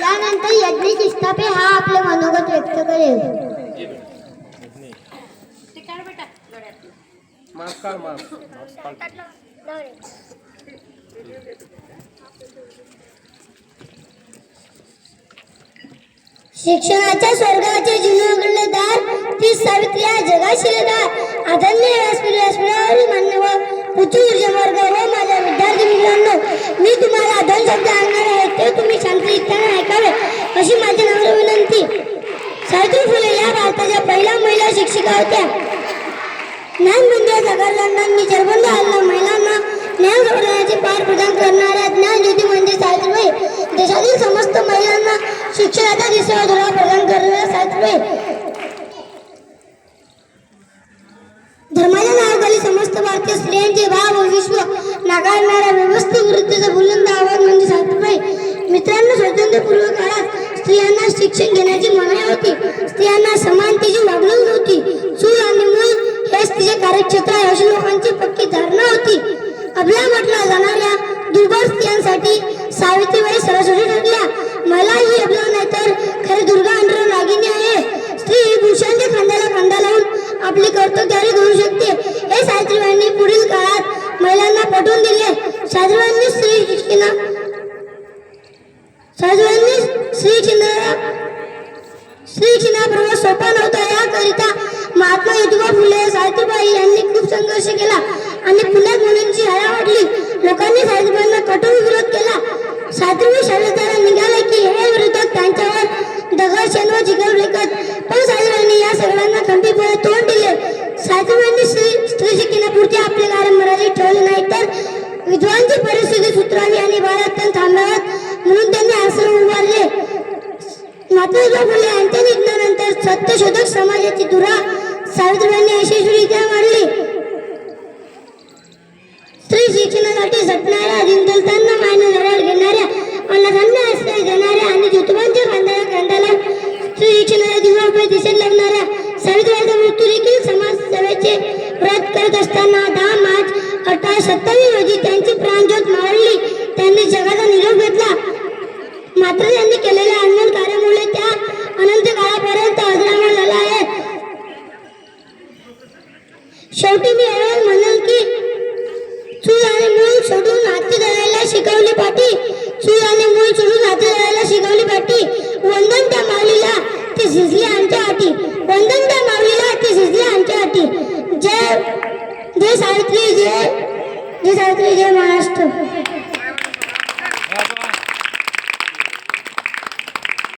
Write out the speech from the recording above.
यानंतर यज्ञ शिष्टापे हा आपले मनोगत व्यक्त करेल. शिक्षणाच्या स्वर्गाचे जिल्ह्याकडले दार ती सावित्री आहे जगाशील दार आदरणीय व्यासपीठ व्यासपीठावरील मान्यवर उच्च ऊर्जा वर्ग सावित्री फुले या भारताच्या पहिल्या महिला शिक्षिका होत्या. ज्ञान ज्ञानबंदी जगालांनी जरबंद आलेल्या महिलांना ज्ञान संवर्धनाचे पार प्रदान करणाऱ्या ज्ञान ज्योती म्हणजे सावित्रीबाई देशातील समस्त महिलांना शिक्षणाचा दिशा धोरा प्रदान करणाऱ्या सावित्रीबाई धर्माच्या नावाखाली समस्त भारतीय स्त्रियांचे भाव व विश्व नाकारणाऱ्या व्यवस्थित वृत्तीचा बुलंद आवाज म्हणजे सावित्रीबाई मित्रांनो स्वातंत्र्यपूर्व काळात स्त्रियांना शिक्षण घेण्याची मनाई होती. स्त्रियांना समानतेची वागणूक नव्हती. चूल आणि मूल हेच तिचे कार्यक्षेत्र आहे अशी लोकांची पक्की धारणा होती. अभ्या म्हटल्या जाणाऱ्या दुर्बळ स्त्रियांसाठी सावित्रीबाई सरस्वती ठरल्या. मला ही अभ्या नाही तर खरे दुर्गा अंडर नागिनी आहे. स्त्री ही पुरुषांच्या खांद्याला खांदा लावून आपली कर्तव्यारी करू शकते. हे सावित्रीबाईंनी पुढील काळात महिलांना पटवून दिले. सावित्रीबाईंनी स्त्री शिक्षणा सावित्रीबाईंनी स्त्री शिक्षणा श्री सोपा नव्हता याकरिता महात्मा ज्योतिबा फुले सावित्रीबाई यांनी खूप संघर्ष केला आणि पुण्यात मुलींची वाढली लोकांनी सावित्रीबाईंना कठोर विरोध केला सावित्रीबाई शाळेत निघाले की हे विरोधक त्यांच्यावर दगड शेण व जिगर फेकत पण सावित्रीबाईंनी या सगळ्यांना खंबीरपणे तोंड दिले सावित्रीबाईंनी स्त्री स्त्री शिक्षणापुरते आपले मर्यादित ठेवले नाही तर विद्वांची परिस्थिती सुधारावी आणि भारत थांबाव्यात म्हणून महात्मा फुले यांच्या निधनानंतर सत्यशोधक समाजाची धुरा सावित्रीबाईंनी यशस्वीरित्या मांडली. स्त्री शिक्षणासाठी झटणाऱ्या दिनदलतांना मायनं धडाड घेणाऱ्या अनाथांना आश्रय देणाऱ्या आणि ज्योतिबांच्या खांद्याला खांद्याला स्त्री शिक्षणाच्या दिवसापुढे दिसेल लागणाऱ्या सावित्रीबाईचा मृत्यू देखील समाजसेवेचे व्रत करत असताना दहा मार्च अठराशे सत्तावीस रोजी त्यांची प्राणज्योत मावळली. त्यांनी जगाचा निरोप घेतला. मात्र त्यांनी केलेल्या शिकवली पाठी चूल आणि मूल सोडून हाती धरायला शिकवली पाठी वंदन त्या माऊलीला ती झिजली आमच्या हाती. वंदन त्या माऊलीला ती झिजली आमच्या हाती. जय जय सावित्री जय जय सावित्री जय महाराज.